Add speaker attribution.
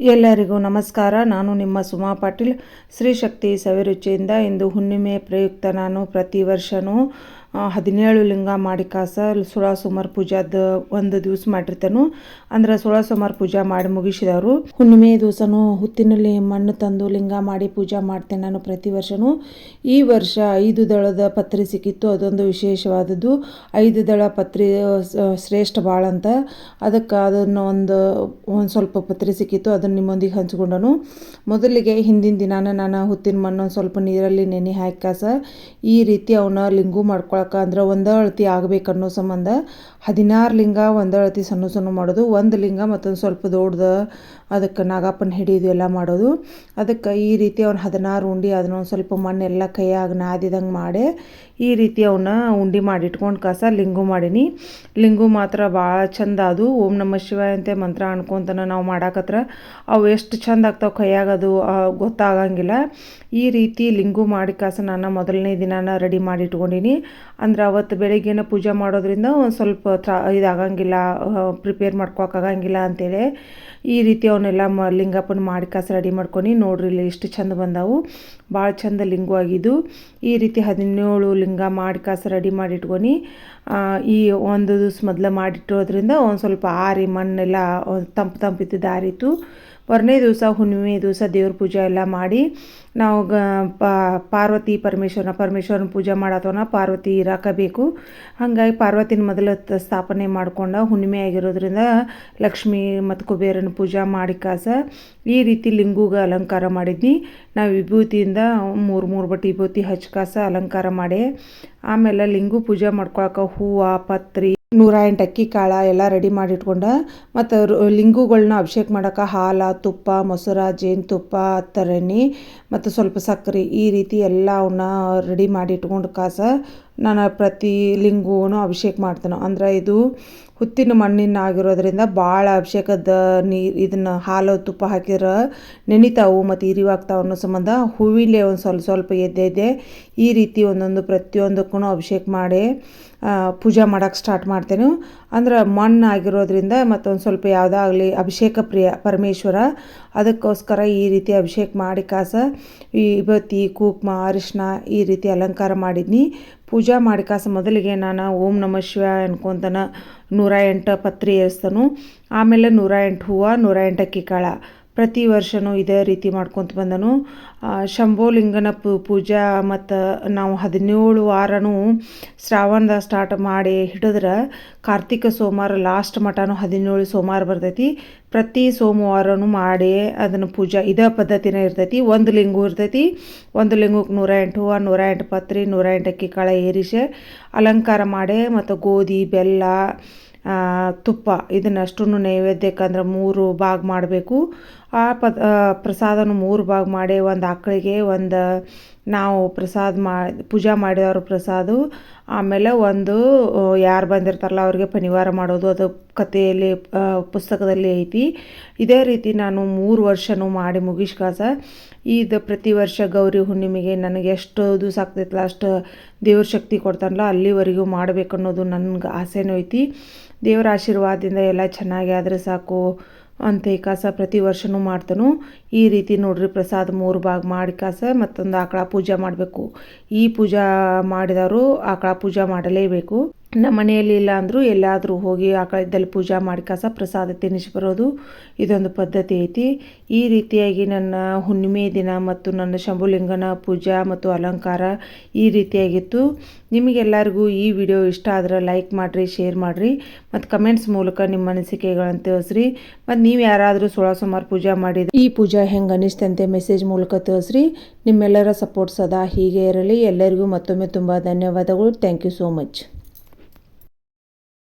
Speaker 1: ಎಲ್ಲರಿಗೂ ನಮಸ್ಕಾರ. ನಾನು ನಿಮ್ಮ ಸುಮಾ ಪಾಟೀಲ್. ಶ್ರೀ ಶಕ್ತಿ ಸವಿರುಚಿಯಿಂದ ಇಂದು ಹುಣ್ಣಿಮೆ ಪ್ರಯುಕ್ತ ನಾನು ಪ್ರತಿ ವರ್ಷವೂ ಹದಿನೇಳು ಲಿಂಗ ಮಾಡಿ ಕಾಸ ಸೋಳ ಸೋಮವಾರ ಪೂಜಾದ ಒಂದು ದಿವಸ ಮಾಡಿರ್ತಾನು. ಅಂದ್ರೆ ಸೋಳ ಸೋಮವಾರ ಪೂಜಾ ಮಾಡಿ ಮುಗಿಸಿದವರು. ಹುಣ್ಣಿಮೆ ದಿವಸನೂ ಹುತ್ತಿನಲ್ಲಿ ಮಣ್ಣು ತಂದು ಲಿಂಗ ಮಾಡಿ ಪೂಜಾ ಮಾಡ್ತೇನೆ ನಾನು ಪ್ರತಿ ವರ್ಷವೂ ಈ ವರ್ಷ ಐದು ದಳದ ಪತ್ರಿ ಸಿಕ್ಕಿತ್ತು, ಅದೊಂದು ವಿಶೇಷವಾದದ್ದು. ಐದು ದಳ ಪತ್ರಿ ಶ್ರೇಷ್ಠ ಭಾಳ ಅಂತ. ಅದಕ್ಕೆ ಅದನ್ನು ಒಂದು ಒಂದು ಸ್ವಲ್ಪ ಪತ್ರಿ ಸಿಕ್ಕಿತ್ತು, ಅದನ್ನು ನಿಮ್ಮೊಂದಿಗೆ ಹಂಚ್ಕೊಂಡನು. ಮೊದಲಿಗೆ ಹಿಂದಿನ ದಿನಾನ ನಾನು ಹುತ್ತಿನ ಮಣ್ಣು ಸ್ವಲ್ಪ ನೀರಲ್ಲಿ ನೆನೆ ಹಾಕಿ ಕಾಸ. ಈ ರೀತಿ ಅವನ ಲಿಂಗು ಮಾಡ್ಕೊಳ ಅಂದ್ರೆ ಒಂದೇ ಅಳತಿ ಆಗಬೇಕನ್ನೋ ಸಂಬಂಧ ಹದಿನಾರು ಲಿಂಗ ಒಂದೇ ಅಳತಿ ಸಣ್ಣ ಸಣ್ಣ ಮಾಡೋದು, ಒಂದು ಲಿಂಗ ಮತ್ತೊಂದು ಸ್ವಲ್ಪ ದೊಡ್ಡದು ಅದಕ್ಕೆ ನಾಗಪ್ಪನ ಹಿಡಿಯೋದು ಎಲ್ಲ ಮಾಡೋದು. ಅದಕ್ಕೆ ಈ ರೀತಿ ಅವ್ನು ಹದಿನಾರು ಉಂಡೆ ಅದನ್ನ ಒಂದು ಸ್ವಲ್ಪ ಮಣ್ಣೆಲ್ಲ ಕೈಯಾಗ ನಾದಿದಂಗೆ ಮಾಡಿ ಈ ರೀತಿ ಅವನ್ನ ಉಂಡೆ ಮಾಡಿ ಇಟ್ಕೊಂಡು ಕಸ ಲಿಂಗು ಮಾಡೀನಿ. ಲಿಂಗು ಮಾತ್ರ ಭಾಳ ಚಂದ ಅದು. ಓಂ ನಮ ಶಿವಾಯ ಅಂತ ಮಂತ್ರ ಅನ್ಕೊಂತನ ನಾವು ಮಾಡಾಕತ್ರ ಅವು ಎಷ್ಟು ಚಂದ ಆಗ್ತಾವೆ ಕೈಯಾಗ ಅದು ಗೊತ್ತಾಗಂಗಿಲ್ಲ. ಈ ರೀತಿ ಲಿಂಗು ಮಾಡಿ ಕಾಸ ನಾನು ಮೊದಲನೇ ದಿನಾನ ರೆಡಿ ಮಾಡಿ ಇಟ್ಕೊಂಡೀನಿ. ಅಂದ್ರೆ ಅವತ್ತು ಬೆಳಗ್ಗೆನ ಪೂಜೆ ಮಾಡೋದ್ರಿಂದ ಒಂದು ಸ್ವಲ್ಪ ತ್ರಾ ಇದಾಗಂಗಿಲ್ಲ ಪ್ರಿಪೇರ್ ಮಾಡ್ಕೊಳಕ್ಕಾಗಂಗಿಲ್ಲ ಅಂತೇಳಿ ಈ ರೀತಿ ಅವನ್ನೆಲ್ಲ ಮ ಲಿಂಗಪ್ಪನ ಮಾಡಿ ಕಾಸ ರೆಡಿ ಮಾಡ್ಕೊಂಡು ನೋಡ್ರಿ ಇಲ್ಲಿ ಎಷ್ಟು ಚಂದ ಬಂದವು. ಭಾಳ ಚಂದ ಲಿಂಗವಾಗಿದ್ದು ಈ ರೀತಿ ಹದಿನೇಳು ಲಿಂಗ ಮಾಡಿ ಕಾಸ ರೆಡಿ ಮಾಡಿ ಈ ಒಂದು ದಿವ್ಸ ಮೊದಲು ಮಾಡಿಟ್ಟಿರೋದ್ರಿಂದ ಒಂದು ಸ್ವಲ್ಪ ಆರಿ ಮಣ್ಣೆಲ್ಲ ತಂಪು ತಂಪಿದ್ದು ಆರಿತು. ಮೂರನೇ ದಿವಸ, ಹುಣ್ಣಿಮೆ ದಿವಸ ದೇವ್ರ ಪೂಜೆ ಎಲ್ಲ ಮಾಡಿ ನಾವು ಗ ಪಾರ್ವತಿ ಪರಮೇಶ್ವರನ ಪರಮೇಶ್ವರನ ಪೂಜೆ ಮಾಡತ್ತವನ ಪಾರ್ವತಿ ಇರಾಕಬೇಕು. ಹಾಗಾಗಿ ಪಾರ್ವತಿನ ಮೊದಲು ಸ್ಥಾಪನೆ ಮಾಡ್ಕೊಂಡು ಹುಣ್ಣಿಮೆ ಆಗಿರೋದ್ರಿಂದ ಲಕ್ಷ್ಮಿ ಮತ್ತು ಕುಬೇರನ ಪೂಜೆ ಮಾಡಿ ಕಾಸ ಈ ರೀತಿ ಲಿಂಗುಗೆ ಅಲಂಕಾರ ಮಾಡಿದ್ವಿ ನಾವು ವಿಭೂತಿಯಿಂದ ಮೂರು ಮೂರು ಬಟ್ಟೆ ವಿಭೂತಿ ಹಚ್ಚಿ ಕಾಸ ಅಲಂಕಾರ ಮಾಡಿ ಆಮೇಲೆ ಲಿಂಗು ಪೂಜೆ ಮಾಡ್ಕೊಳಕ್ಕೆ ಹೂವು, ಪತ್ರಿ ನೂರ ಎಂಟು ಅಕ್ಕಿ ಕಾಳು ಎಲ್ಲ ರೆಡಿ ಮಾಡಿ ಇಟ್ಕೊಂಡು ಮತ್ತು ಲಿಂಗುಗಳನ್ನ ಅಭಿಷೇಕ ಮಾಡೋಕೆ ಹಾಲು, ತುಪ್ಪ, ಮೊಸರು, ಜೇನುತುಪ್ಪ ತರಣಿ ಮತ್ತು ಸ್ವಲ್ಪ ಸಕ್ಕರೆ ಈ ರೀತಿ ಎಲ್ಲ ಅವನ್ನ ರೆಡಿ ಮಾಡಿ ಇಟ್ಕೊಂಡು ಕಾಸ ನಾನು ಪ್ರತಿ ಲಿಂಗುವೂ ಅಭಿಷೇಕ ಮಾಡ್ತೇನೆ. ಅಂದ್ರೆ ಇದು ಹುತ್ತಿನ ಮಣ್ಣಿನ ಆಗಿರೋದ್ರಿಂದ ಭಾಳ ಅಭಿಷೇಕದ ನೀರು ಇದನ್ನು ಹಾಲು, ತುಪ್ಪ ಹಾಕಿದ್ರೆ ನೆನಿತಾವು ಮತ್ತು ಇರಿವಾಗ್ತಾವೆ ಅನ್ನೋ ಸಂಬಂಧ ಹೂವಿಲೆ ಒಂದು ಸ್ವಲ್ಪ ಸ್ವಲ್ಪ ಎದ್ದೆ ಈ ರೀತಿ ಒಂದೊಂದು ಪ್ರತಿಯೊಂದಕ್ಕೂ ಅಭಿಷೇಕ ಮಾಡಿ ಪೂಜೆ ಮಾಡೋಕೆ ಸ್ಟಾರ್ಟ್ ಮಾಡ್ತೇನೆ. ಅಂದ್ರೆ ಮಣ್ಣು ಆಗಿರೋದ್ರಿಂದ ಮತ್ತೊಂದು ಸ್ವಲ್ಪ ಯಾವುದಾಗಲಿ ಅಭಿಷೇಕ ಪ್ರಿಯ ಪರಮೇಶ್ವರ, ಅದಕ್ಕೋಸ್ಕರ ಈ ರೀತಿ ಅಭಿಷೇಕ ಮಾಡಿ ಕಾಸ, ಈ ವಿಭೂತಿ ಕುಕ್ಮ ಅರಿಶಿನ ಈ ರೀತಿ ಅಲಂಕಾರ ಮಾಡಿದ್ನಿ. ಪೂಜೆ ಮಾಡಿಕಾಸ ಮೊದಲಿಗೆ ನಾನು ಓಂ ನಮ ಶಿವ ಅನ್ಕೊತನ ನೂರ ಎಂಟು ಪತ್ರಿ ಏರಿಸ್ತಾನು. ಆಮೇಲೆ ನೂರ ಎಂಟು ಹೂವು, ನೂರ ಎಂಟು ಅಕ್ಕಿ ಕಾಳ. ಪ್ರತಿ ವರ್ಷವೂ ಇದೇ ರೀತಿ ಮಾಡ್ಕೊತ ಬಂದನು. ಶಂಭೋಲಿಂಗನ ಪೂಜಾ ಮತ್ತು ನಾವು ಹದಿನೇಳು ವಾರನೂ ಶ್ರಾವಣದ ಸ್ಟಾರ್ಟ್ ಮಾಡಿ ಹಿಡಿದ್ರೆ ಕಾರ್ತಿಕ ಸೋಮವಾರ ಲಾಸ್ಟ್ ಮಟನೂ ಹದಿನೇಳು ಸೋಮವಾರ ಬರ್ತೈತಿ. ಪ್ರತಿ ಸೋಮವಾರನೂ ಮಾಡಿ ಅದನ್ನು ಪೂಜಾ ಇದೇ ಪದ್ಧತಿನೇ ಇರ್ತೈತಿ. ಒಂದು ಲಿಂಗು ಇರ್ತೈತಿ. ಒಂದು ಲಿಂಗಕ್ಕೆ ನೂರ ಎಂಟು ಹೂವು, ನೂರ ಎಂಟು ಪತ್ರಿ, ನೂರ ಎಂಟು ಅಕ್ಕಿ ಕಾಳ ಏರಿಸೆ ಅಲಂಕಾರ ಮಾಡಿ ಮತ್ತು ಗೋಧಿ, ಬೆಲ್ಲ ತುಪ್ಪ ಇದನ್ನಷ್ಟು ನೈವೇದ್ಯಕ್ಕೆ ಅಂದ್ರೆ ಮೂರು ಭಾಗ ಮಾಡಬೇಕು. ಆ ಪದ ಪ್ರಸಾದನ ಮೂರು ಭಾಗ ಮಾಡಿ, ಒಂದು ಆಕಳಿಗೆ, ಒಂದು ನಾವು ಪ್ರಸಾದ ಮಾ, ಪೂಜೆ ಮಾಡಿದವ್ರ ಪ್ರಸಾದ, ಆಮೇಲೆ ಒಂದು ಯಾರು ಬಂದಿರ್ತಾರಲ್ಲ ಅವ್ರಿಗೆ ಪನಿವಾರ ಮಾಡೋದು, ಅದು ಕಥೆಯಲ್ಲಿ ಪುಸ್ತಕದಲ್ಲಿ ಐತಿ. ಇದೇ ರೀತಿ ನಾನು ಮೂರು ವರ್ಷನೂ ಮಾಡಿ ಮುಗಿಸ್ಕಾಸ, ಇದು ಪ್ರತಿ ವರ್ಷ ಗೌರಿ ಹುಣ್ಣಿಮೆಗೆ ನನಗೆ ಎಷ್ಟು ದಿವಸ ಆಗ್ತೈತಲ್ಲ, ಅಷ್ಟು ದೇವ್ರ ಶಕ್ತಿ ಕೊಡ್ತಾನಲ್ಲ, ಅಲ್ಲಿವರೆಗೂ ಮಾಡಬೇಕು ಅನ್ನೋದು ನನ್ಗೆ ಆಸೆನೂ ಐತಿ. ದೇವರ ಆಶೀರ್ವಾದದಿಂದ ಎಲ್ಲ ಚೆನ್ನಾಗಿ ಆದರೆ ಸಾಕು. ಅಂತ ಕಸ ಪ್ರತಿ ವರ್ಷನೂ ಮಾಡ್ತಾನು. ಈ ರೀತಿ ನೋಡ್ರಿ ಪ್ರಸಾದ ಮೂರು ಭಾಗ ಮಾಡಿ ಕಾಸ, ಮತ್ತೊಂದು ಆಕಳ ಪೂಜೆ ಮಾಡಬೇಕು. ಈ ಪೂಜಾ ಮಾಡಿದವರು ಆಕಳ ಪೂಜೆ ಮಾಡಲೇಬೇಕು. ನಮ್ಮ ಮನೆಯಲ್ಲಿ ಇಲ್ಲ ಅಂದರೂ ಎಲ್ಲಾದರೂ ಹೋಗಿ ಆಕಳ ಇದ್ದಲ್ಲಿ ಪೂಜೆ ಮಾಡಿ ಕಾಸ ಪ್ರಸಾದ ತಿನ್ನಿಸಿ ಬರೋದು ಇದೊಂದು ಪದ್ಧತಿ ಐತಿ. ಈ ರೀತಿಯಾಗಿ ನನ್ನ ಹುಣ್ಣಿಮೆ ದಿನ ಮತ್ತು ನನ್ನ ಶಂಭುಲಿಂಗನ ಪೂಜಾ ಮತ್ತು ಅಲಂಕಾರ ಈ ರೀತಿಯಾಗಿತ್ತು. ನಿಮಗೆಲ್ಲರಿಗೂ ಈ ವಿಡಿಯೋ ಇಷ್ಟ ಆದ್ರೆ ಲೈಕ್ ಮಾಡಿರಿ, ಶೇರ್ ಮಾಡಿರಿ ಮತ್ತು ಕಮೆಂಟ್ಸ್ ಮೂಲಕ ನಿಮ್ಮ ಅನಿಸಿಕೆಗಳನ್ನು ತಿಳಿಸ್ರಿ. ಮತ್ತು ನೀವು ಯಾರಾದರೂ ಸೋಳ ಸುಮಾರು ಪೂಜೆ ಮಾಡಿದ ಈ ಪೂಜಾ ಹೆಂಗೆ ಅನಿಸ್ತಂತೆ ಮೆಸೇಜ್ ಮೂಲಕ ತಿಳಿಸ್ರಿ. ನಿಮ್ಮೆಲ್ಲರ ಸಪೋರ್ಟ್ ಸದಾ ಹೀಗೆ ಇರಲಿ. ಎಲ್ಲರಿಗೂ ಮತ್ತೊಮ್ಮೆ ತುಂಬ ಧನ್ಯವಾದಗಳು. Thank you so much.